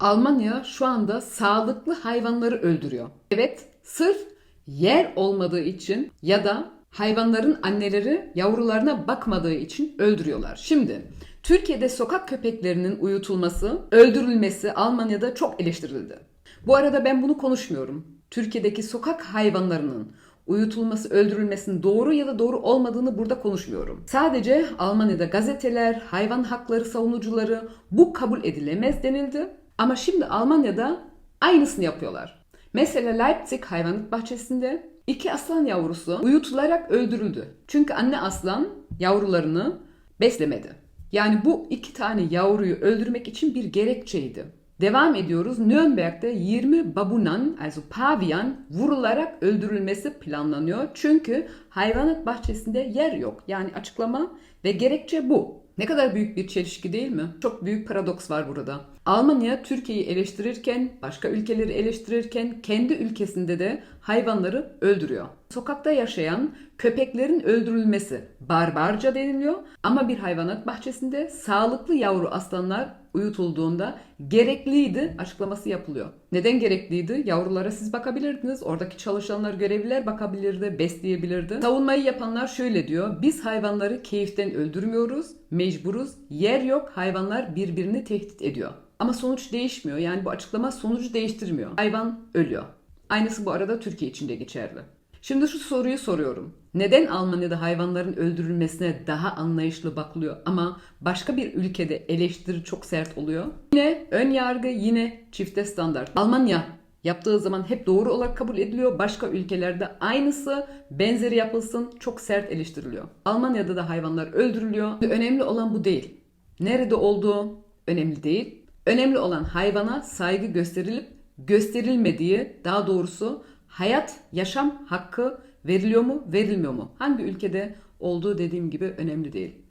Almanya şu anda sağlıklı hayvanları öldürüyor. Evet, sırf yer olmadığı için ya da hayvanların anneleri yavrularına bakmadığı için öldürüyorlar. Şimdi Türkiye'de sokak köpeklerinin uyutulması, öldürülmesi Almanya'da çok eleştirildi. Bu arada ben bunu konuşmuyorum. Türkiye'deki sokak hayvanlarının uyutulması, öldürülmesinin doğru ya da doğru olmadığını burada konuşmuyorum. Sadece Almanya'da gazeteler, hayvan hakları savunucuları bu kabul edilemez denildi. Ama şimdi Almanya'da aynısını yapıyorlar. Mesela Leipzig hayvanat bahçesinde iki aslan yavrusu uyutularak öldürüldü. Çünkü anne aslan yavrularını beslemedi. Yani bu iki tane yavruyu öldürmek için bir gerekçeydi. Devam ediyoruz. Nürnberg'de 20 babunan, also pavian vurularak öldürülmesi planlanıyor. Çünkü hayvanat bahçesinde yer yok. Yani açıklama ve gerekçe bu. Ne kadar büyük bir çelişki değil mi? Çok büyük paradoks var burada. Almanya Türkiye'yi eleştirirken, başka ülkeleri eleştirirken kendi ülkesinde de hayvanları öldürüyor. Sokakta yaşayan köpeklerin öldürülmesi barbarca deniliyor ama bir hayvanat bahçesinde sağlıklı yavru aslanlar uyutulduğunda gerekliydi açıklaması yapılıyor. Neden gerekliydi? Yavrulara siz bakabilirdiniz. Oradaki çalışanlar, görevliler bakabilirdi, besleyebilirdi. Savunmayı yapanlar şöyle diyor. Biz hayvanları keyiften öldürmüyoruz, mecburuz. Yer yok, hayvanlar birbirini tehdit ediyor. Ama sonuç değişmiyor. Yani bu açıklama sonucu değiştirmiyor. Hayvan ölüyor. Aynısı bu arada Türkiye için de geçerli. Şimdi şu soruyu soruyorum. Neden Almanya'da hayvanların öldürülmesine daha anlayışlı bakılıyor ama başka bir ülkede eleştiri çok sert oluyor? Yine ön yargı, yine çifte standart. Almanya yaptığı zaman hep doğru olarak kabul ediliyor. Başka ülkelerde aynısı benzeri yapılsın çok sert eleştiriliyor. Almanya'da da hayvanlar öldürülüyor. Önemli olan bu değil. Nerede olduğu önemli değil. Önemli olan hayvana saygı gösterilip gösterilmediği, daha doğrusu hayat, yaşam hakkı veriliyor mu, verilmiyor mu? Hangi ülkede olduğu dediğim gibi önemli değil.